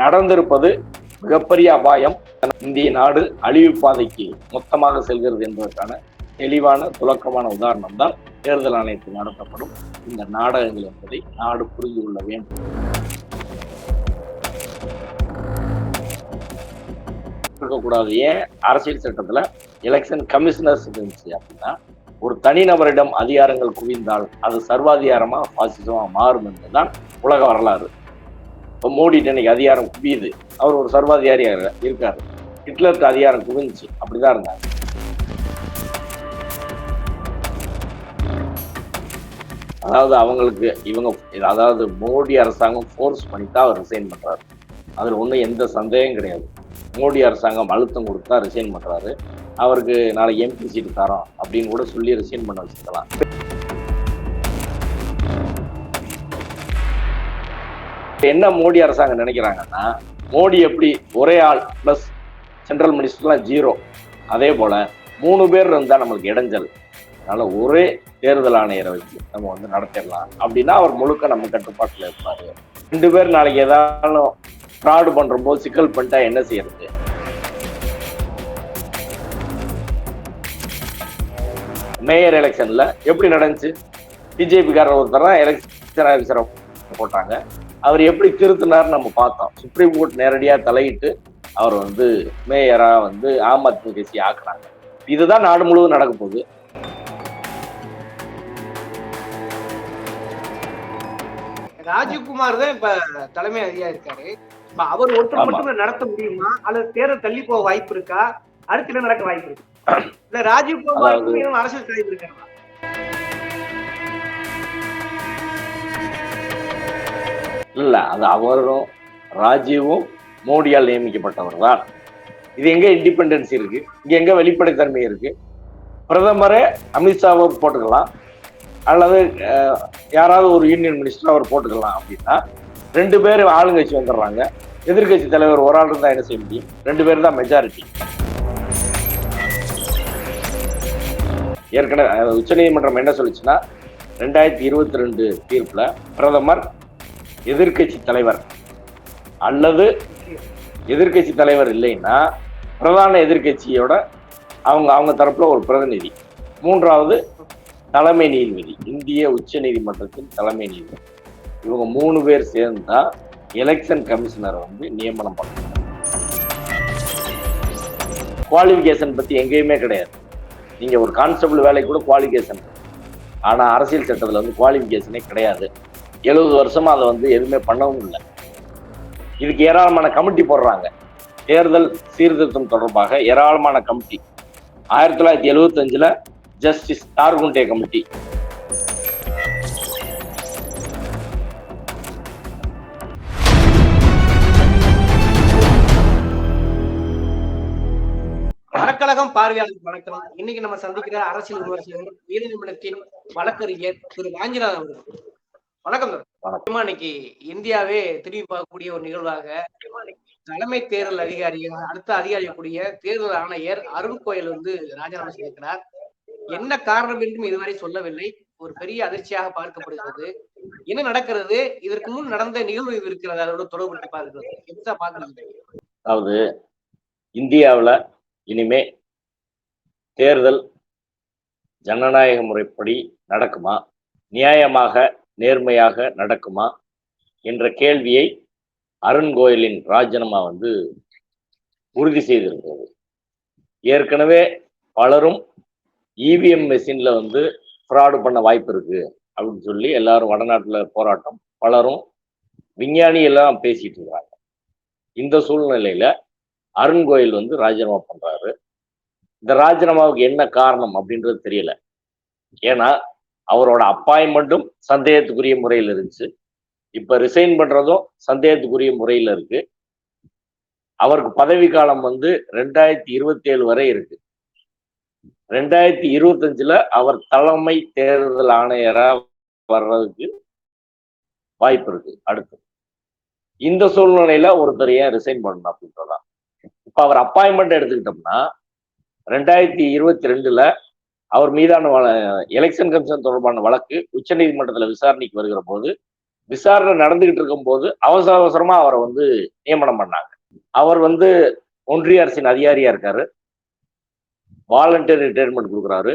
நடந்திருப்பது மிகப்பெரிய அபாயம். இந்திய நாடு அழிவு பாதைக்கு மொத்தமாக செல்கிறது என்பதற்கான தெளிவான துலக்கமான உதாரணம் தான் தேர்தல் ஆணையத்தில் நடத்தப்படும் இந்த நாடகங்கள் என்பதை நாடு புரிந்து கொள்ள வேண்டும். இருக்கக்கூடாது. ஏன்? அரசியல் சட்டத்துல எலெக்ஷன் கமிஷனர்ஸ் இருந்துச்சு அப்படின்னா ஒரு தனிநபரிடம் அதிகாரங்கள் குவிந்தால் அது சர்வாதிகாரமா பாசிசமா மாறும் என்பதுதான் உலக வரலாறு. இப்போ மோடிட்டு இன்னைக்கு அதிகாரம் குவியுது. அவர் ஒரு சர்வாதிகாரியாக இருக்கார். ஹிட்லருக்கு அதிகாரம் குவிஞ்சுச்சு. அப்படிதான் இருந்தார் அதாவது அவங்களுக்கு இவங்க அதாவது மோடி அரசாங்கம் ஃபோர்ஸ் பண்ணி தான் அவர் ரிசைன் பண்ணுறாரு அதில் ஒன்றும் எந்த சந்தேகம் கிடையாது. மோடி அரசாங்கம் அழுத்தம் கொடுத்தா ரிசைன் பண்ணுறாரு அவருக்கு நாளை எம்பி சீட்டு தரோம் அப்படின்னு கூட சொல்லி ரிசைன் பண்ண வச்சுக்கலாம். என்ன மோடி அரசாங்கம் நினைக்கிறாங்கன்னா மோடி எப்படி ஒரே ஆள் பிளஸ் சென்ட்ரல் மினிஸ்டர்லாம் ஜீரோ அதே போல மூணு பேர் இருந்தால் நம்மளுக்கு இடைஞ்சல். அதனால ஒரே தேர்தல் ஆணையரை வச்சு நம்ம வந்து நடத்திடலாம். அப்படின்னா அவர் முழுக்க நம்ம கட்டுப்பாட்டில் இருப்பாரு. ரெண்டு பேர் நாளைக்கு ஏதாலும் ஃப்ராடு பண்றபோது சிக்கல் பண்ணிட்டா என்ன செய்யறது? மேயர் எலெக்ஷன்ல எப்படி நடந்துச்சு? பிஜேபிக்காரர் ஒருத்தர் தான் எலெக்ஷன் ஆஃபீஸரை போட்டாங்க. அவர் எப்படி திருத்தினார் நம்ம பார்த்தோம். சுப்ரீம் கோர்ட் நேரடியா தலையிட்டு அவர் வந்து மேயரா வந்து ஆம் ஆத்மி கட்சி ஆக்குறாங்க. இதுதான் நாடு முழுவதும் நடக்க போகுது. ராஜீவ்குமார் தான் இப்ப தலைமை அதிகாரி இருக்காரு. இப்ப அவர் ஒருத்தர். மட்டும் நடத்த முடியுமா? அல்லது தேர்தல் தள்ளி போக வாய்ப்பு இருக்கா? அடுத்து என்ன நடக்க வாய்ப்பு இருக்கு? இல்ல ராஜீவ்குமார் அரசியல் தலைவர் இருக்காரா? இல்ல அது அவரும் ராஜீவும் மோடியால் நியமிக்கப்பட்டவர் தான் இது எங்க இண்டிபெண்டன்ஸ் இருக்கு? இங்க எங்க வெளிப்படைத்தன்மை இருக்கு? பிரதமரே அமித்ஷாவை போட்டுக்கலாம். அல்லது யாராவது ஒரு யூனியன் மினிஸ்டர் அவர் போட்டுக்கலாம் அப்படின்னா ரெண்டு பேர் ஆளுங்கட்சி வந்துடுறாங்க. எதிர்க்கட்சி தலைவர் ஒரு ஆள் இருந்தா என்ன செய்ய முடியும்? ரெண்டு பேர் தான் மெஜாரிட்டி ஏற்கனவே அஹ், உச்சநீதிமன்றம் என்ன சொல்லுச்சுன்னா ரெண்டாயிரத்தி இருபத்தி ரெண்டு தீர்ப்புல பிரதமர் எதிர்க்கட்சி தலைவர். அல்லது எதிர்க்கட்சி தலைவர் இல்லைன்னா பிரதான எதிர்க்கட்சியோட அவங்க அவங்க தரப்புல ஒரு பிரதிநிதி. மூன்றாவது தலைமை நீதிபதி. இந்திய உச்ச நீதிமன்றத்தின் தலைமை நீதிபதி. இவங்க மூணு பேர் சேர்ந்தா எலெக்ஷன் கமிஷனரை வந்து நியமனம் பண்ணணும் குவாலிஃபிகேஷன் பத்தி எங்கேயுமே கிடையாது. நீங்க ஒரு கான்ஸ்டபிள் வேலைக்கு கூட குவாலிஃபிகேஷன் ஆனா அரசியல் சட்டத்துல வந்து குவாலிஃபிகேஷனே கிடையாது. எழுபது வருஷமா அதை வந்து எதுவுமே பண்ணவும் இல்லை. இதுக்கு ஏராளமான கமிட்டி போடுறாங்க. தேர்தல் சீர்திருத்தம் தொடர்பாக ஏராளமான கமிட்டி. ஆயிரத்தி தொள்ளாயிரத்தி எழுபத்தி அஞ்சுல ஜஸ்டிஸ் தார்குண்டே கமிட்டி. வழக்கழகம் பார்வையாளர் வணக்கம். இன்னைக்கு நம்ம சந்திக்கிற அரசியல் விமர்சகர் உயர்நீதிமன்றத்தின் வழக்கறிஞர் திரு வாஞ்சிநாதன் அவர்கள். வணக்கம். முக்கியமா இன்னைக்கு இந்தியாவே திரும்பி பார்க்கக்கூடிய ஒரு நிகழ்வாக தலைமை தேர்தல் அதிகாரி அடுத்த அதிகாரி கூடிய தேர்தல் ஆணையர் அருண் கோயல் வந்து ராஜினாமா செய்திருக்கிறார். என்ன காரணம் என்றும் இதுவரை சொல்லவில்லை. ஒரு பெரிய அதிர்ச்சியாக பார்க்கப்படுகிறது. என்ன நடக்கிறது? இதற்கு முன் நடந்த நிகழ்வு இருக்கிறது. அதோட தொடர்புபடுத்தி பார்க்கிறது. எப்படி பாக்குறீங்க அதாவது இந்தியாவுல இனிமே தேர்தல் ஜனநாயக முறைப்படி நடக்குமா? நியாயமாக நேர்மையாக நடக்குமா என்ற கேள்வியை அருண் கோயலின் ராஜினாமா வந்து உறுதி செய்திருக்கிறது ஏற்கனவே பலரும் இவிஎம் மெஷின்ல வந்து ஃப்ராடு பண்ண வாய்ப்பு இருக்கு அப்படின்னு சொல்லி எல்லாரும் வடநாட்டில் போராட்டம் பலரும் விஞ்ஞானி எல்லாம் பேசிட்டு இருக்காங்க. இந்த சூழ்நிலையில அருண் கோயல் வந்து ராஜினாமா பண்றாரு. இந்த ராஜினாமாவுக்கு என்ன காரணம் அப்படின்றது தெரியல. ஏன்னா அவரோட அப்பாயின்மெண்ட்டும் சந்தேகத்துக்குரிய முறையில் இருந்துச்சு. இப்போ ரிசைன் பண்ணுறதும் சந்தேகத்துக்குரிய முறையில் இருக்கு. அவருக்கு பதவி காலம் வந்து ரெண்டாயிரத்தி இருபத்தி ஏழு வரை இருக்கு. ரெண்டாயிரத்தி இருபத்தஞ்சுல அவர் தலைமை தேர்தல் ஆணையரா வர்றதுக்கு வாய்ப்பு இருக்கு அடுத்து. இந்த சூழ்நிலையில ஒருத்தர் ஏன் ரிசைன் பண்ணணும் அப்படின்றதான் இப்ப அவர் அப்பாயின்மெண்ட் எடுத்துக்கிட்டோம்னா ரெண்டாயிரத்தி இருபத்தி ரெண்டுல அவர் மீதான எலெக்ஷன் கமிஷன் தொடர்பான வழக்கு உச்சநீதிமன்றத்துல விசாரணைக்கு வருகிற போது விசாரணை நடந்துகிட்டு இருக்கும்போது அவசர அவசரமா அவரை வந்து நியமனம் பண்ணாங்க. அவர் வந்து ஒன்றிய அரசின் அதிகாரியா இருக்காரு. வாலண்டரி ரிட்டையர்மெண்ட் கொடுக்குறாரு.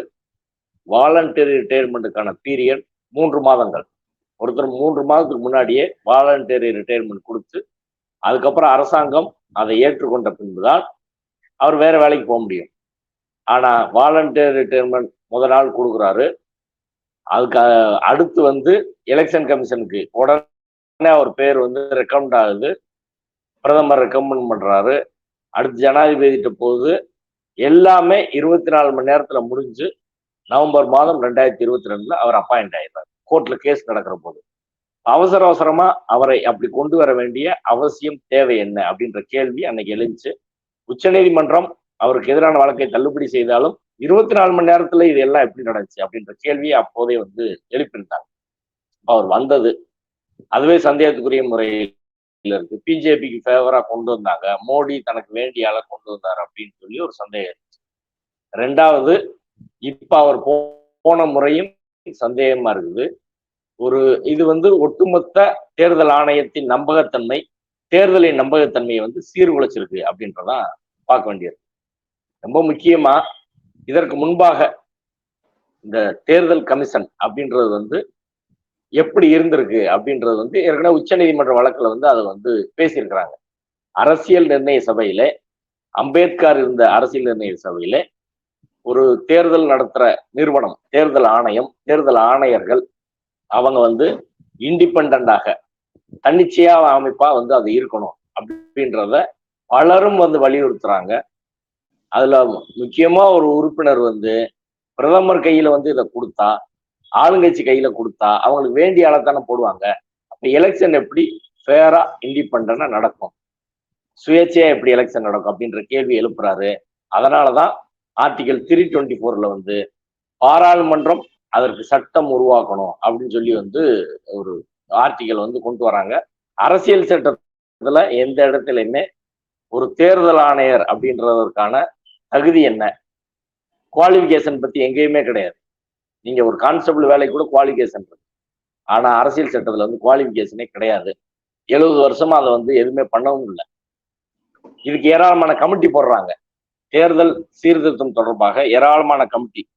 வாலண்டரி ரிட்டையர்மெண்ட்டுக்கான பீரியட் மூன்று மாதங்கள். ஒருத்தர் மூன்று மாதத்துக்கு முன்னாடியே வாலண்டரி ரிட்டையர்மெண்ட் கொடுத்து அதுக்கப்புறம் அரசாங்கம் அதை ஏற்றுக்கொண்ட பின்புதான் அவர் வேற வேலைக்கு போக முடியும். ஆனா வாலண்டியர் ரிட்டையர்மெண்ட் முத நாள் கொடுக்குறாரு. அதுக்கு அடுத்து வந்து எலெக்ஷன் கமிஷனுக்கு உடனே அவர் பேர் வந்து ரெக்கமெண்ட் ஆகுது. பிரதமர் ரெக்கமெண்ட் பண்றாரு. அடுத்து ஜனாதிபதிட்ட போகுது. எல்லாமே இருபத்தி நாலு மணி நேரத்துல முடிஞ்சு நவம்பர் மாதம் ரெண்டாயிரத்தி இருபத்தி ரெண்டுல அவர் அப்பாயிண்ட் ஆயிடுறாரு. கோர்ட்ல கேஸ் நடக்கிற போது. அவசர அவசரமா அவரை அப்படி கொண்டு வர வேண்டிய அவசியம் தேவை என்ன அப்படின்ற கேள்வி அன்னைக்கு எழுந்துச்சு. உச்சநீதிமன்றம் அவருக்கு எதிரான வழக்கை தள்ளுபடி செய்தாலும் இருபத்தி நாலு மணி நேரத்துல இது எல்லாம் எப்படி நடந்துச்சு அப்படின்ற கேள்வியை அப்போதே வந்து எழுப்பியிருந்தாங்க. அவர் வந்தது. அதுவே சந்தேகத்துக்குரிய முறையில் இருக்கு. பிஜேபிக்கு ஃபேவரா கொண்டு வந்தாங்க. மோடி தனக்கு வேண்டிய ஆளை கொண்டு வந்தார் அப்படின்னு சொல்லி ஒரு சந்தேகம் இருந்துச்சு. ரெண்டாவது இப்ப அவர் போன முறையும் சந்தேகமா இருக்குது. ஒரு இது வந்து ஒட்டுமொத்த தேர்தல் ஆணையத்தின் நம்பகத்தன்மை தேர்தலின் நம்பகத்தன்மையை வந்து சீர்குலைச்சிருக்கு அப்படின்றதான் பார்க்க வேண்டியது. ரொம்ப முக்கியமா இதற்கு முன்பாக இந்த தேர்தல் கமிஷன் அப்படின்றது வந்து எப்படி இருந்திருக்கு அப்படின்றது வந்து ஏற்கனவே உச்சநீதிமன்ற வழக்குல வந்து அதை வந்து பேசியிருக்கிறாங்க. அரசியல் நிர்ணய சபையில அம்பேத்கர் இருந்த அரசியல் நிர்ணய சபையில ஒரு தேர்தல் நடத்துற நிறுவனம் தேர்தல் ஆணையம் தேர்தல் ஆணையர்கள் அவங்க வந்து இண்டிபெண்டாக தன்னிச்சையா அமைப்பா வந்து அது இருக்கணும் அப்படின்றத பலரும் வந்து வலியுறுத்துறாங்க. அதுல முக்கியமா ஒரு உறுப்பினர் வந்து பிரதமர் கையில வந்து இதை கொடுத்தா ஆளுங்கட்சி கையில கொடுத்தா அவங்களுக்கு வேண்டிய ஆளத்தானே போடுவாங்க. அப்ப எலெக்ஷன் எப்படி ஃபேரா இண்டிபெண்டா நடக்கும்? சுயேட்சையா எப்படி எலெக்ஷன் நடக்கும் அப்படின்ற கேள்வி எழுப்புறாரு. அதனாலதான் ஆர்டிகல் த்ரீ டுவெண்ட்டி ஃபோர்ல வந்து பாராளுமன்றம் அதற்கு சட்டம் உருவாக்கணும் அப்படின்னு சொல்லி வந்து ஒரு ஆர்டிகல் வந்து கொண்டு வராங்க. அரசியல் சட்டத்துல எந்த இடத்துலையுமே ஒரு தேர்தல் ஆணையர் அப்படின்றதற்கான தகுதி என்ன? குவாலிஃபிகேஷன் பத்தி எங்கேயுமே கிடையாது. நீங்க ஒரு கான்ஸ்டபிள் வேலைக்கு கூட குவாலிஃபிகேஷன் இருக்கு. ஆனா அரசியல் சட்டத்துல வந்து குவாலிஃபிகேஷனே கிடையாது. எழுபது வருஷமா அதை வந்து எதுவுமே பண்ணவும் இல்லை. இதுக்கு ஏராளமான கமிட்டி போடுறாங்க. தேர்தல் சீர்திருத்தம் தொடர்பாக ஏராளமான கமிட்டி.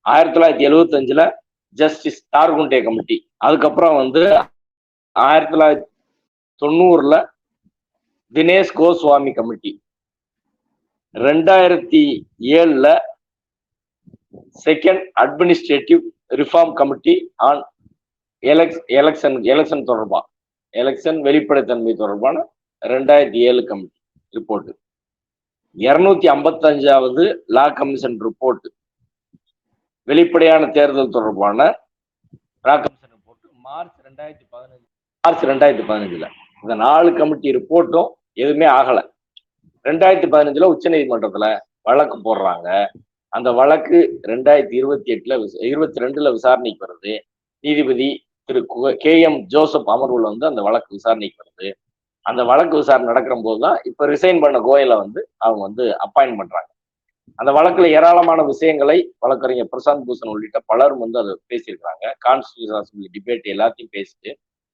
ஆயிரத்தி தொள்ளாயிரத்தி எழுபத்தி அஞ்சுல ஜஸ்டிஸ் தார்குண்டே கமிட்டி. அதுக்கப்புறம் வந்து ஆயிரத்தி தொள்ளாயிரத்தி தொண்ணூறுல தினேஷ் கோஸ்வாமி கமிட்டி. ரெண்டாயிரத்தி ஏழுல second administrative reform committee on LX election election தொடர்பாக எலெக்ஷன் வெளிப்படைத்தன்மை தொடர்பான ரெண்டாயிரத்தி ஏழு கமிட்டி ரிப்போர்ட் இருநூத்தி ஐம்பத்தஞ்சாவது லா கமிஷன் ரிப்போர்ட் வெளிப்படையான தேர்தல் தொடர்பான லா கமிஷன் ரிப்போர்ட் மார்ச் ரெண்டாயிரத்தி பதினஞ்சு மார்ச் ரெண்டாயிரத்தி பதினஞ்சுல இந்த நாலு கமிட்டி ரிப்போர்ட்டும் எதுவுமே ஆகலை. ரெண்டாயிரத்தி பதினஞ்சுல உச்சநீதிமன்றத்துல வழக்கு போடுறாங்க. அந்த வழக்கு ரெண்டாயிரத்தி இருபத்தி எட்டுல இருபத்தி ரெண்டுல விசாரணைக்கு வருது. நீதிபதி திரு கே எம் ஜோசப் அமர்வுல வந்து அந்த வழக்கு விசாரணைக்கு வருது. அந்த வழக்கு விசாரணை நடக்கிற போது தான் இப்ப ரிசைன் பண்ண கோயலை வந்து அவங்க வந்து அப்பாயின் பண்றாங்க. அந்த வழக்குல ஏராளமான விஷயங்களை வழக்கறிஞர் பிரசாந்த் பூஷன் உள்ளிட்ட பலரும் வந்து அதை பேசியிருக்காங்க கான்ஸ்டியூஷன் அசம்பிளி டிபேட் எல்லாத்தையும் பேசிட்டு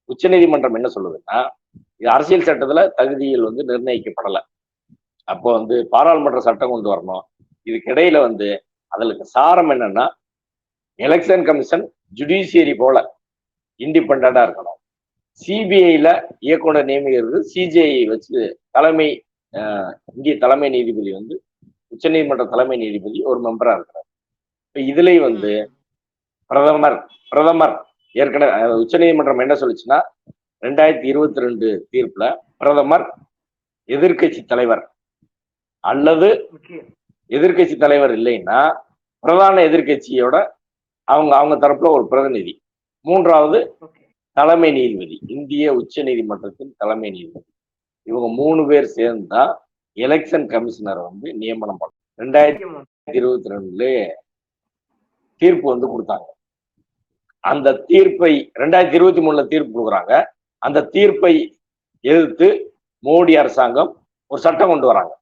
உச்சநீதிமன்றம் என்ன சொல்லுதுன்னா இது அரசியல் சட்டத்துல தகுதியில் வந்து நிர்ணயிக்கப்படலை. அப்போ வந்து பாராளுமன்ற சட்டம் கொண்டு வரணும். இதுக்கிடையில வந்து அதற்கு சாரம் என்னன்னா எலெக்ஷன் கமிஷன் ஜுடிஷியரி போல இண்டிபெண்டா இருக்கணும். சிபிஐல இயக்குனர் நியமிக்கிறது சிஜிஐ வச்சு தலைமை இந்திய தலைமை நீதிபதி வந்து உச்சநீதிமன்ற தலைமை நீதிபதி ஒரு மெம்பரா இருக்கிறார். இப்ப இதுலயும் வந்து பிரதமர் பிரதமர் ஏற்கனவே உச்சநீதிமன்றம் என்ன சொல்லுச்சுன்னா ரெண்டாயிரத்தி இருபத்தி ரெண்டு தீர்ப்புல பிரதமர் எதிர்க்கட்சி தலைவர் அல்லது எதிர்க்கட்சி தலைவர் இல்லைன்னா பிரதான எதிர்க்கட்சியோட அவங்க அவங்க தரப்புல ஒரு பிரதிநிதி. மூன்றாவது தலைமை நீதிபதி. இந்திய உச்ச நீதிமன்றத்தின் தலைமை நீதிபதி. இவங்க மூணு பேர் சேர்ந்தா எலெக்ஷன் கமிஷனர் வந்து நியமனம் பண்ணணும் ரெண்டாயிரத்தி இருபத்தி ரெண்டுல தீர்ப்பு வந்து கொடுத்தாங்க. அந்த தீர்ப்பை ரெண்டாயிரத்தி இருபத்தி மூணுல தீர்ப்பு கொடுக்குறாங்க. அந்த தீர்ப்பை எதிர்த்து மோடி அரசாங்கம் ஒரு சட்டம் கொண்டு வராங்க.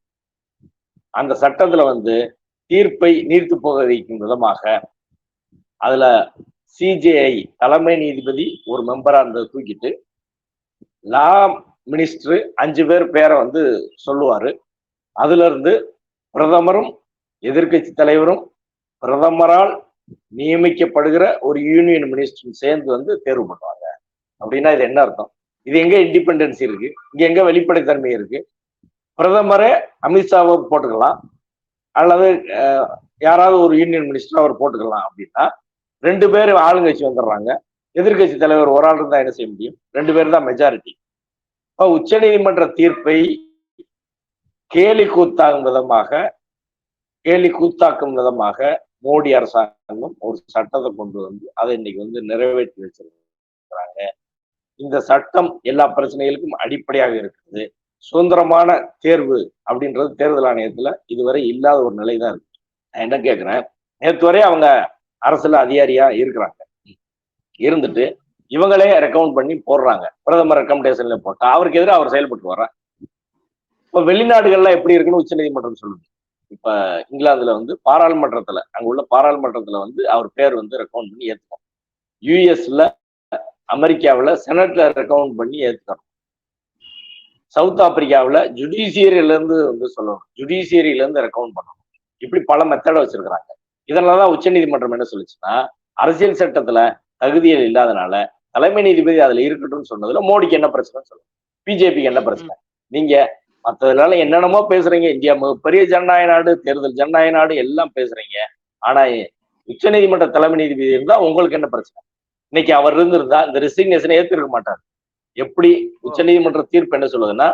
அந்த சட்டத்துல வந்து தீர்ப்பை நீர்த்து போக வைக்கும் விதமாக அதுல சிஜேஐ தலைமை நீதிபதி ஒரு மெம்பரா இருந்ததை தூக்கிட்டு லா மினிஸ்டர் அஞ்சு பேர் பேரை வந்து சொல்லுவாரு. அதுல இருந்து பிரதமரும் எதிர்க்கட்சி தலைவரும் பிரதமரால் நியமிக்கப்படுகிற ஒரு யூனியன் மினிஸ்டரும் சேர்ந்து வந்து தேர்வு பண்ணுவாங்க. அப்படின்னா இது என்ன அர்த்தம்? இது எங்க இண்டிபெண்டன்ஸ் இருக்கு? இங்க எங்க வெளிப்படைத்தன்மை இருக்கு? பிரதமரே அமித்ஷாவை போட்டுக்கலாம். அல்லது யாராவது ஒரு யூனியன் மினிஸ்டர் அவர் போட்டுக்கலாம் அப்படின்னா ரெண்டு பேர் ஆளுங்கட்சி வந்துடுறாங்க. எதிர்க்கட்சி தலைவர் ஒரு ஆள் இருந்தால் என்ன செய்ய முடியும்? ரெண்டு பேர் தான் மெஜாரிட்டி இப்போ உச்சநீதிமன்ற தீர்ப்பை கேலி கூத்தாகும் விதமாக கேலி கூத்தாக்கும் விதமாக மோடி அரசாங்கம் ஒரு சட்டத்தை கொண்டு வந்து அதை இன்னைக்கு வந்து நிறைவேற்றி வச்சிருக்கிறாங்க. இந்த சட்டம் எல்லா பிரச்சனைகளுக்கும் அடிப்படையாக இருக்குது சுதந்திரமான தேர்வு அப்படின்றது தேர்தல் ஆணையத்துல இதுவரை இல்லாத ஒரு நிலை தான் இருக்கு. நான் என்ன கேட்கிறேன் நேற்று வரை அவங்க அரசுல அதிகாரியா இருக்கிறாங்க. இருந்துட்டு இவங்களே ரெக்கமெண்ட் பண்ணி போடுறாங்க. பிரதமர் ரெக்கமெண்டேஷன்ல போட்டா அவருக்கு எதிராக அவர் செயல்பட்டு வர்றார் இப்ப வெளிநாடுகள்லாம் எப்படி இருக்குன்னு உச்சநீதிமன்றம் சொல்லுது. இப்ப இங்கிலாந்துல வந்து பாராளுமன்றத்துல அங்க உள்ள பாராளுமன்றத்துல வந்து அவர் பேர் வந்து ரெக்கமெண்ட் பண்ணி ஏத்துக்கணும். யூஎஸ்ல அமெரிக்காவுல செனட்ல ரெக்கமெண்ட் பண்ணி ஏத்துக்கணும். சவுத் ஆப்பிரிக்காவில் ஜுடிஷியரியிலேருந்து வந்து சொல்லணும். ஜுடிஷியரியிலேருந்து இருந்து பண்ணணும். இப்படி பல மெத்தட வச்சிருக்கிறாங்க. இதனாலதான் உச்சநீதிமன்றம் என்ன சொல்லுச்சுன்னா அரசியல் சட்டத்துல தகுதிகள் இல்லாதனால தலைமை நீதிபதி அதுல இருக்கட்டும்னு சொன்னதுல மோடிக்கு என்ன பிரச்சனைன்னு சொல்லுங்க. பிஜேபிக்கு என்ன பிரச்சனை? நீங்க மற்றதுனால என்னென்னமோ பேசுறீங்க. இந்தியா பெரிய ஜனநாயக நாடு தேர்தல் ஜனநாயக நாடு எல்லாம் பேசுறீங்க. ஆனா உச்சநீதிமன்ற தலைமை நீதிபதி இருந்தா உங்களுக்கு என்ன பிரச்சனை? இன்னைக்கு அவர் இருந்திருந்தா இந்த ரிசிக்னேஷனை ஏத்திருக்க மாட்டார். எப்படி உச்சநீதிமன்ற தீர்ப்பு என்ன சொல்லுதுன்னா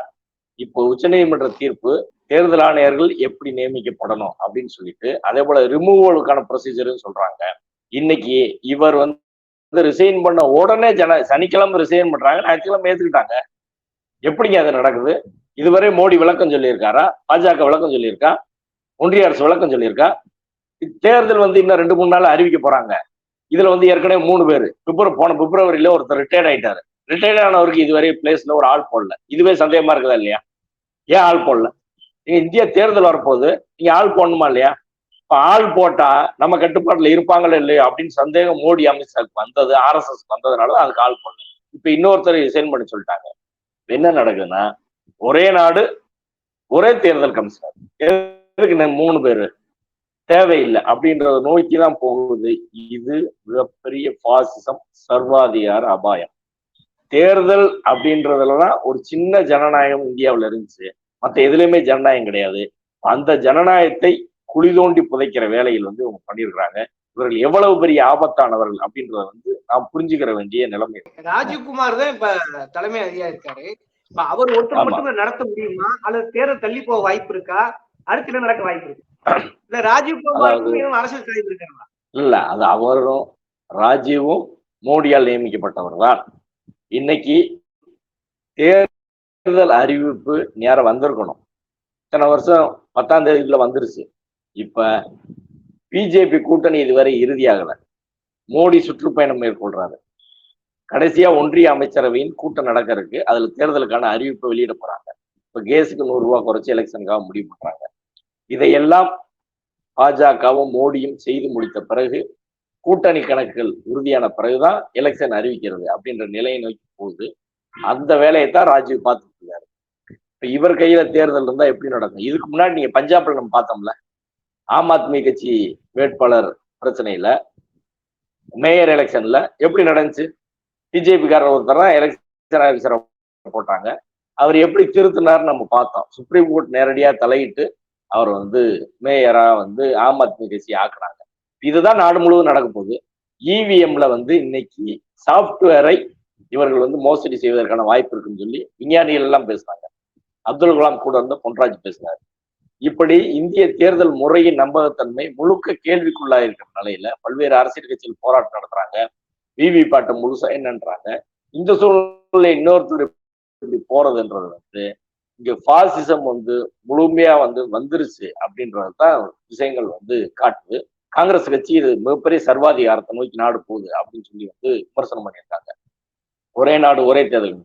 இப்போ உச்சநீதிமன்ற தீர்ப்பு தேர்தல் ஆணையர்கள் எப்படி நியமிக்கப்படணும் அப்படின்னு சொல்லிட்டு அதே போல ரிமூவலுக்கான ப்ரொசீஜர்னு சொல்றாங்க. இன்னைக்கு இவர் வந்து ரிசைன் பண்ண உடனே ஜன சனிக்கிழமை ரிசைன் பண்றாங்க ஞாயிற்றுக்கிழமை ஏத்துக்கிட்டாங்க. எப்படிங்க அது நடக்குது? இதுவரை மோடி விளக்கம் சொல்லியிருக்காரா? பாஜக விளக்கம் சொல்லியிருக்கா? ஒன்றிய அரசு விளக்கம் சொல்லியிருக்கா? தேர்தல் வந்து இன்னும் ரெண்டு மூணு நாள் அறிவிக்க போறாங்க. இதுல வந்து ஏற்கனவே மூணு பேர். பிப்ரவரி போன பிப்ரவரியில ஒருத்தர் ரிட்டையர்ட் ஆயிட்டாரு. ரிட்டையர்ட் ஆனவருக்கு இதுவரை பிளேஸ்ல ஒரு ஆள் போடல. இதுவே சந்தேகமா இருக்குதா இல்லையா? ஏன் ஆள் போடல? நீங்க இந்திய தேர்தல் வரப்போகுது. நீங்க ஆள் போடணுமா இல்லையா? இப்ப ஆள் போட்டா நம்ம கட்டுப்பாட்டுல இருப்பாங்களோ இல்லையோ அப்படின்னு சந்தேகம் மோடி அமித்ஷாக்கு வந்தது ஆர்எஸ்எஸ் வந்ததுனால அதுக்கு ஆள் போடல. இப்ப இன்னொருத்தர் ரிசைன் பண்ணி சொல்லிட்டாங்க. என்ன நடக்குதுன்னா ஒரே நாடு ஒரே தேர்தல் கமிஷனர். எதுக்கு மூணு பேரு? தேவையில்லை அப்படின்றத நோக்கி தான் போகுது. இது மிகப்பெரிய பாசிசம் சர்வாதிகார அபாயம். தேர்தல் அப்படின்றதுலதான் ஒரு சின்ன ஜனநாயகம் இந்தியாவுல இருந்துச்சு. மத்த எதுலையுமே ஜனநாயகம் கிடையாது. அந்த ஜனநாயகத்தை குழி தோண்டி புதைக்கிற வேலையில் வந்து இவங்க பண்ணியிருக்கிறாங்க. இவர்கள் எவ்வளவு பெரிய ஆபத்தானவர்கள் அப்படின்றத வந்து நாம் புரிஞ்சுக்கிற வேண்டிய நிலைமை. ராஜீவ்குமார் தான் இப்ப தலைமை அதிகாரி இருக்காரு. இப்ப அவர் ஒருத்தர் ஆமா. மட்டும் நடத்த முடியுமா? அல்லது தேர்தல் தள்ளி போக வாய்ப்பு இருக்கா? அடுத்து என்ன நடக்க வாய்ப்பு இருக்கு? இல்ல இன்னும் அரசியல் தலைவர் இருக்காங்களா? இல்ல அது அவரும் ராஜீவும் மோடியால் நியமிக்கப்பட்டவர் தான். இன்னைக்கு தேர்தல் அறிவிப்பு நேரம் வந்திருக்கணும். இத்தனை வருஷம் பத்தாம் தேதிக்குள்ள வந்துருச்சு. இப்ப பிஜேபி கூட்டணி இதுவரை இறுதியாகல. மோடி சுற்றுப்பயணம் மேற்கொள்றாரு. கடைசியா ஒன்றிய அமைச்சரவையின் கூட்டம் நடக்க இருக்கு. அதுல தேர்தலுக்கான அறிவிப்பை வெளியிட போறாங்க. இப்ப கேஸுக்கு நூறு ரூபாய் குறைச்சு எலெக்ஷனுக்காக முடிவு பண்றாங்க. இதையெல்லாம் பாஜகவும் மோடியும் செய்து முடித்த பிறகு கூட்டணி கணக்குகள் உறுதியான பிறகுதான் எலெக்ஷன் அறிவிக்கிறது அப்படின்ற நிலையை நோக்கி போகுது. அந்த வேலையை தான் ராஜீவ் பார்த்துட்டு இருக்காரு. இப்ப இவர் கையில தேர்தல் இருந்தா எப்படி நடக்கும்? இதுக்கு முன்னாடி நீங்க பஞ்சாப்ல நம்ம பார்த்தோம்ல ஆம் ஆத்மி கட்சி வேட்பாளர் பிரச்சனையில மேயர் எலெக்ஷன்ல எப்படி நடந்துச்சு? பிஜேபிக்காரர் ஒருத்தர் தான் எலெக்ஷன் ஆஃபீஸரை போட்டாங்க. அவர் எப்படி திருத்தினார்னு நம்ம பார்த்தோம். சுப்ரீம் கோர்ட் நேரடியா தலையிட்டு அவர் வந்து மேயரா வந்து ஆம் ஆத்மி கட்சி ஆக்குனாங்க. இதுதான் நாடு முழுவதும் நடக்க போகுது. இவிஎம்ல வந்து இன்னைக்கு சாஃப்ட்வேரை இவர்கள் வந்து மோசடி செய்வதற்கான வாய்ப்பு இருக்குன்னு சொல்லி விஞ்ஞானிகள் எல்லாம் பேசுனாங்க அப்துல் கலாம் கூட இருந்த பொன்ராஜ் பேசினார் இப்படி இந்திய தேர்தல் முறையின் நம்பகத்தன்மை முழுக்க கேள்விக்குள்ளா இருக்கிற நிலையில பல்வேறு அரசியல் கட்சிகள் போராட்டம் நடத்துறாங்க. விவி பாட்டை முழுசா என்னன்றாங்க. இந்த சூழ்நிலை இன்னொருத்தர் இப்படி போறதுன்றது வந்து இங்க பாசிசம் வந்து முழுமையா வந்து வந்துருச்சு அப்படின்றது தான் விஷயங்கள் வந்து காட்டுது. காங்கிரஸ் கட்சி இது மிகப்பெரிய சர்வாதிகாரத்தை நோக்கி நாடு போகுது அப்படின்னு சொல்லி வந்து விமர்சனம் பண்ணியிருக்காங்க. ஒரே நாடு ஒரே தேர்தல்.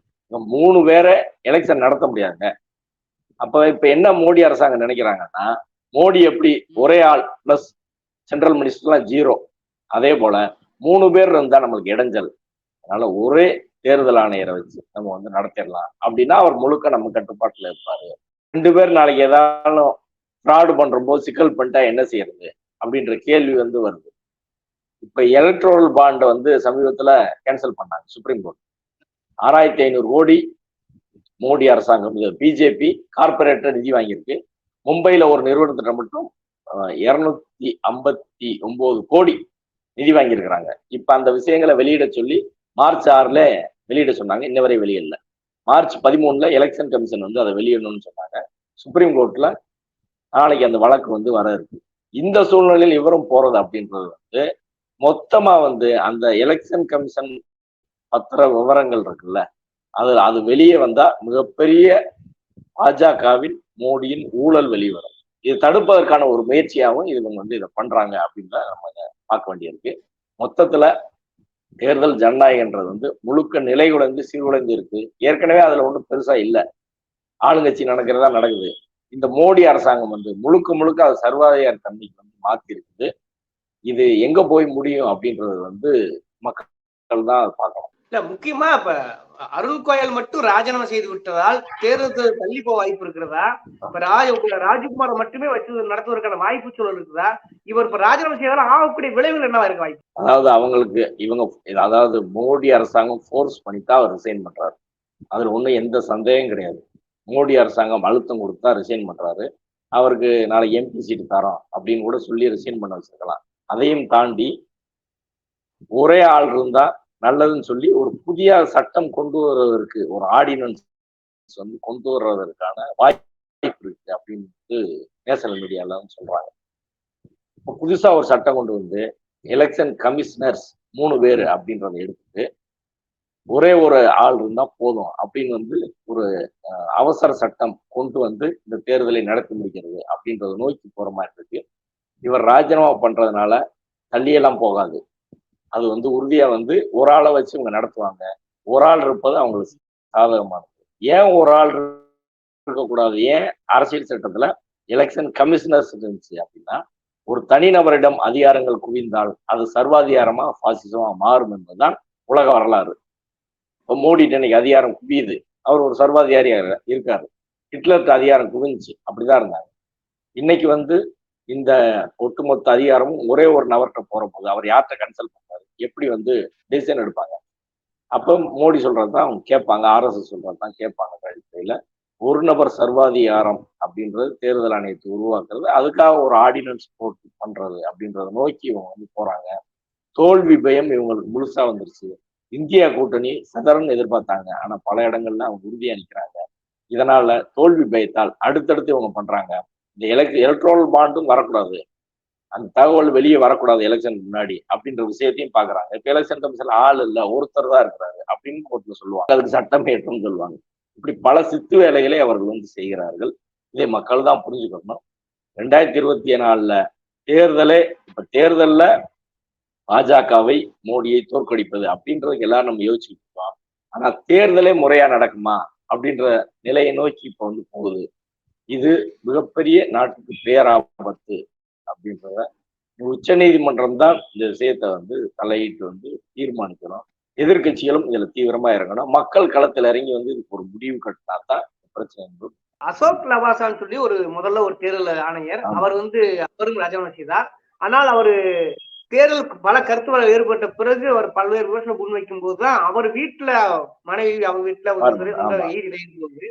மூணு பேரை எலெக்ஷன் நடத்த முடியாதுங்க. அப்ப இப்ப என்ன மோடி அரசாங்கம் நினைக்கிறாங்கன்னா மோடி எப்படி ஒரே ஆள் பிளஸ் சென்ட்ரல் மினிஸ்டர்லாம் ஜீரோ அதே போல மூணு பேர் இருந்தா நம்மளுக்கு இடைஞ்சல். அதனால ஒரே தேர்தல் ஆணையரை வச்சு நம்ம வந்து நடத்திடலாம் அப்படின்னா அவர் முழுக்க நம்ம கட்டுப்பாட்டுல இருப்பாரு. ரெண்டு பேர் நாளைக்கு ஏதாலும் ஃப்ராடு பண்றப்போ சிக்கல் பண்ணிட்டா என்ன செய்யறது? அப்படின்ற கேள்வி வந்து வருது. இப்ப எலக்ட்ரோல் பாண்டை வந்து சமீபத்துல கேன்சல் பண்ணாங்க சுப்ரீம் கோர்ட் ஆறாயிரத்தி ஐநூறு கோடி மோடி அரசாங்கம் பிஜேபி கார்பரேட்டர் நிதி வாங்கியிருக்கு. மும்பையில ஒரு நிறுவனத்திட்ட மட்டும் இருநூத்தி ஐம்பத்தி ஒன்பது கோடி நிதி வாங்கியிருக்கிறாங்க. இப்ப அந்த விஷயங்களை வெளியிட சொல்லி மார்ச் ஆறுல வெளியிட சொன்னாங்க இன்ன வரை வெளியிடல. மார்ச் பதிமூணுல எலெக்ஷன் கமிஷன் வந்து அதை வெளியிடணும்னு சொன்னாங்க. சுப்ரீம் கோர்ட்ல நாளைக்கு அந்த வழக்கு வந்து வர இருக்கு. இந்த சூழ்நிலையில் இவரும் போறது அப்படின்றது வந்து மொத்தமா வந்து அந்த எலெக்ஷன் கமிஷன் பத்திர விவரங்கள் இருக்குல்ல அது அது வெளியே வந்தா மிகப்பெரிய பாஜகவின் மோடியின் ஊழல் வெளிவரும். இது தடுப்பதற்கான ஒரு முயற்சியாகவும் இவங்க வந்து இதை பண்றாங்க அப்படின்னு தான் நம்ம பார்க்க வேண்டியிருக்கு. மொத்தத்துல தேர்தல் ஜனநாயகன்றது வந்து முழுக்க நிலை நிலைகுலைந்து சீர்குலைந்து இருக்கு ஏற்கனவே அதுல ஒன்றும் பெருசா இல்லை. ஆளுங்கட்சி நடக்கிறதா நடக்குது. இந்த மோடி அரசாங்கம் வந்து முழுக்க முழுக்க அது சர்வாதிகார தன்மைக்கு வந்து மாத்தி இருக்குது இது எங்க போய் முடியும் அப்படின்றது வந்து மக்கள் தான் பார்க்கணும். இல்ல முக்கியமா இப்ப அருண் கோயல் மட்டும் ராஜினாமா செய்து விட்டதால் தேர்தல் தள்ளி போக வாய்ப்பு இருக்கிறதா? இப்ப ராஜ ராஜ்குமாரை மட்டுமே வச்சு நடத்துவதற்கான வாய்ப்பு சூழல் இருக்குதா? இவர் இப்ப ராஜினாமா செய்தாலும் ஆகக்கூடிய விளைவுகள் என்னவா இருக்க வாய்ப்பு? அதாவது அவங்களுக்கு இவங்க அதாவது மோடி அரசாங்கம் ஃபோர்ஸ் பண்ணித்தான் அவர் ரிசைன் பண்றாரு. அதுல ஒண்ணும் எந்த சந்தேகம் கிடையாது. மோடி அரசாங்கம் அழுத்தம் கொடுத்தா ரிசைன் பண்றாரு. அவருக்கு நாளைக்கு எம்பி சீட்டு தரோம் அப்படின்னு கூட சொல்லி ரிசைன் பண்ண வச்சிருக்கலாம். அதையும் தாண்டி ஒரே ஆள் இருந்தா நல்லதுன்னு சொல்லி ஒரு புதிய சட்டம் கொண்டு வருவதற்கு ஒரு ஆர்டினன்ஸ் வந்து கொண்டு வர்றதற்கான வாய்ப்பு இருக்கு அப்படின்னு நேஷனல் மீடியால சொல்றாங்க. இப்போ புதுசா ஒரு சட்டம் கொண்டு வந்து எலெக்ஷன் கமிஷனர்ஸ் மூணு பேர் அப்படின்றத எடுத்துட்டு ஒரே ஒரு ஆள் இருந்தா போதும் அப்படின்னு வந்து ஒரு அவசர சட்டம் கொண்டு வந்து இந்த தேர்தலை நடத்தி முடிக்கிறது அப்படின்றத நோக்கி போற மாதிரி இருக்கு. இவர் ராஜினாமா பண்றதுனால தள்ளியெல்லாம் போகாது. அது வந்து உறுதியா வந்து ஒரு ஆளை வச்சு இவங்க நடத்துவாங்க. ஒரு ஆள் இருப்பது அவங்களுக்கு சாதகமானது. ஏன் ஒரு ஆள் இருக்கக்கூடாது ஏன் அரசியல் சட்டத்துல எலெக்ஷன் கமிஷனர்ஸ் இருந்துச்சு அப்படின்னா ஒரு தனிநபரிடம் அதிகாரங்கள் குவிந்தால் அது சர்வாதிகாரமா பாசிசமா மாறும் என்பதுதான் உலக வரலாறு. மோடிட்டு இன்னைக்கு அதிகாரம் குவியுது. அவர் ஒரு சர்வாதிகாரியாக இருக்காரு. ஹிட்லருக்கு அதிகாரம் குவிஞ்சுச்சு. அப்படிதான் இருந்தாங்க. இன்னைக்கு வந்து இந்த ஒட்டுமொத்த அதிகாரமும் ஒரே ஒரு நபர்கிட்ட போற போது அவர் யார்கிட்ட கன்சல்ட் பண்றாரு? எப்படி வந்து டிசிஷன் எடுப்பாங்க? அப்போ மோடி சொல்றது தான் அவங்க கேட்பாங்க ஆர்எஸ்எஸ் சொல்றது தான் கேட்பாங்க அடிப்படையில் ஒரு நபர் சர்வாதிகாரம் அப்படின்றது தேர்தல் ஆணையத்தை உருவாக்குறது அதுக்காக ஒரு ஆர்டினன்ஸ் போட்டு பண்றது அப்படின்றத நோக்கி இவங்க வந்து போறாங்க. தோல்வி பயம் இவங்களுக்கு முழுசா வந்துருச்சு. இந்தியா கூட்டணி சதரன் எதிர்பார்த்தாங்க. ஆனா பல இடங்கள்ல அவங்க உறுதியா நிற்கிறாங்க இதனால தோல்வி பயத்தால் அடுத்தடுத்து இவங்க பண்றாங்க. இந்த எலக் எலக்ட்ரோல் பாண்டும் வரக்கூடாது. அந்த தகவல் வெளியே வரக்கூடாது எலெக்ஷன் முன்னாடி அப்படின்ற விஷயத்தையும் பாக்குறாங்க. இப்ப எலெக்ஷன் கமிஷன் ஆள் இல்ல ஒருத்தர் தான் இருக்கிறாரு அப்படின்னு கோர்ட்ல சொல்லுவாங்க. அதுக்கு சட்டம் ஏற்றம்னு சொல்லுவாங்க. இப்படி பல சித்து வேலைகளை அவர்கள் வந்து செய்கிறார்கள். இதை மக்கள் தான் புரிஞ்சுக்கணும். ரெண்டாயிரத்தி இருபத்தி நாலுல தேர்தலே இப்ப தேர்தல்ல பாஜகவை மோடியை தோற்கடிப்பது அப்படின்றதுக்கு எல்லாரும் நம்ம யோசிச்சுட்டு இருக்கோம். ஆனா தேர்தலே முறையா நடக்குமா அப்படின்ற நிலையை நோக்கி இப்ப வந்து போகுது. இது மிகப்பெரிய நாட்டுக்கு பேராபத்து அப்படின்றத உச்ச நீதிமன்றம் தான் இந்த விஷயத்த வந்து தலையிட்டு வந்து தீர்மானிக்கணும். எதிர்கட்சிகளும் இதுல தீவிரமா இறங்கணும். மக்கள் களத்தில் இறங்கி வந்து இதுக்கு ஒரு முடிவு கட்டினா தான் பிரச்சனை அசோக் லவாசான்னு சொல்லி ஒரு முதல்ல ஒரு தேர்தல் ஆணையர் அவர் வந்து அவரும் ராஜினாமா செய்தார். ஆனால் அவரு தேர்தல் பல கருத்துக்கள் ஏற்பட்ட பிறகு அவர் பல்வேறு விமர்சனம் முன்வைக்கும் போதுதான் அவர் வீட்டுல மனைவி அவர் வீட்டுல போகுது.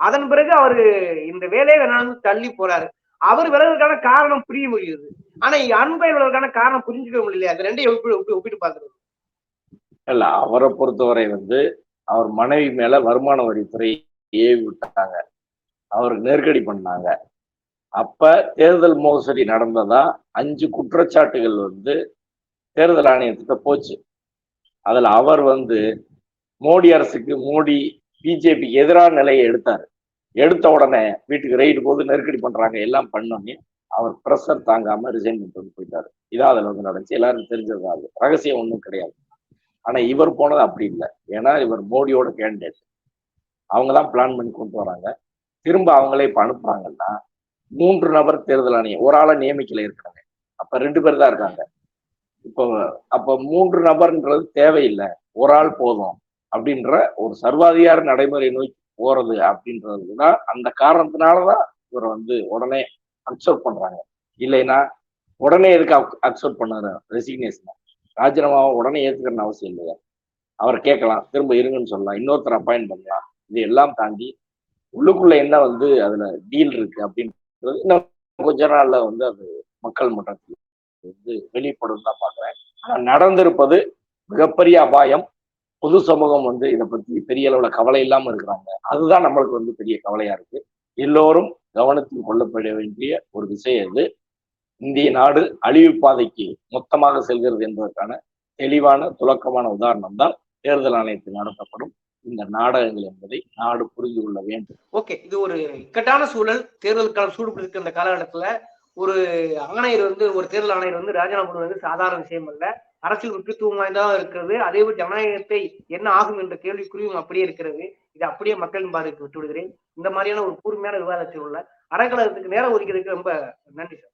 அதன் பிறகு அவரு இந்த வேலையை வேணாலும் தள்ளி போறாரு. அவர் விலகுறதுக்கான காரணம் புரிய முடியுது. ஆனா அன்பை விலகுறதுக்கான காரணம் புரிஞ்சுக்க முடியல அது ரெண்டையும் ஒப்பி ஒப்பிட்டு பாக்குறது இல்ல அவரை பொறுத்தவரை வந்து அவர் மனைவி மேல வருமான வரித்துறை ஏவி விட்டாங்க. அவருக்கு நெருக்கடி பண்ணாங்க. அப்ப தேர்தல் மோசடி நடந்ததா அஞ்சு குற்றச்சாட்டுகள் வந்து தேர்தல் ஆணையத்திட்ட போச்சு. அதுல அவர் வந்து மோடி அரசுக்கு மோடி பிஜேபிக்கு எதிரான நிலையை எடுத்தார். எடுத்த உடனே வீட்டுக்கு ரைடு போது நெருக்கடி பண்றாங்க எல்லாம் பண்ணோன்னே அவர் ப்ரெஷர் தாங்காம ரிசைன் பண்ணிட்டு போயிட்டாரு. இதான் அதுல வந்து நடந்துச்சு. எல்லாரும் தெரிஞ்சது அது. ரகசியம் ஒன்றும் கிடையாது. ஆனா இவர் போனது அப்படி இல்லை. ஏன்னா இவர் மோடியோட கேண்டிடேட் அவங்க தான் பிளான் பண்ணி கொண்டு வராங்க. திரும்ப அவங்களே இப்போ அனுப்புறாங்கன்னா மூன்று நபர் தேர்தல் ஆணையம். ஒரு ஆளை நியமிக்கல இருக்காங்க அப்ப ரெண்டு பேர் தான் இருக்காங்க. இப்போ அப்ப மூன்று நபர்ன்றது தேவையில்லை. ஒரு ஆள் போதும் அப்படின்ற ஒரு சர்வாதிகார நடைமுறை நோக்கி போறது அப்படின்றது தான் அந்த காரணத்தினாலதான் இவரை வந்து உடனே அக்செப்ட் பண்றாங்க. இல்லைன்னா உடனே எதுக்கு அக்செப்ட் பண்ணாரு? ரெசிக்னேஷன் ராஜினாமாவை உடனே ஏத்துக்கணும்னு அவசியம் இல்லையா? அவர் கேட்கலாம். திரும்ப இருங்கன்னு சொல்லலாம். இன்னொருத்தர் அப்பாயிண்ட் பண்ணலாம். இது எல்லாம் தாண்டி உள்ளுக்குள்ள என்ன வந்து அதுல டீல் இருக்கு அப்படின்னு இன்னும் கொஞ்ச நாள்ல வந்து அது மக்கள் மன்றத்தில் வந்து வெளிப்படும் தான் பாக்குறேன் ஆனா நடந்திருப்பது மிகப்பெரிய அபாயம். பொது சமூகம் வந்து இதை பத்தி பெரிய அளவுல கவலை இல்லாம இருக்கிறாங்க. அதுதான் நம்மளுக்கு வந்து பெரிய கவலையா இருக்கு. எல்லோரும் கவனத்தில் கொள்ளப்பட வேண்டிய ஒரு விஷயம் இது இந்திய நாடு அழிவு பாதைக்கு மொத்தமாக செல்கிறது என்பதற்கான தெளிவான துலக்கமான உதாரணம் தான் தேர்தல் ஆணையத்தில் நடத்தப்படும். இந்த நாடகங்கள் என்பதை நாடு புரிந்து கொள்ள வேண்டும். ஓகே இது ஒரு இக்கட்டான சூழல். தேர்தல் காலம் சூடுபிடிக்கிற இந்த காலகட்டத்துல ஒரு ஆணையர் வந்து ஒரு தேர்தல் ஆணையர் வந்து ராஜினாமா பண்ணுவது சாதாரண விஷயம் அல்ல. அரசியல் முக்கியத்துவம் வாய்ந்ததாக இருக்கிறது. அதே போல் ஜனநாயகத்தை என்ன ஆகும் என்ற கேள்விக்குறியும் அப்படியே இருக்கிறது. இது அப்படியே மக்களின் பாதைக்கு விட்டு விடுகிறேன் இந்த மாதிரியான ஒரு கூர்மையான விவாதத்தில் உள்ள அறக்கலகத்துக்கு நேரம் ஒதுக்கிறதுக்கு ரொம்ப நன்றி சார்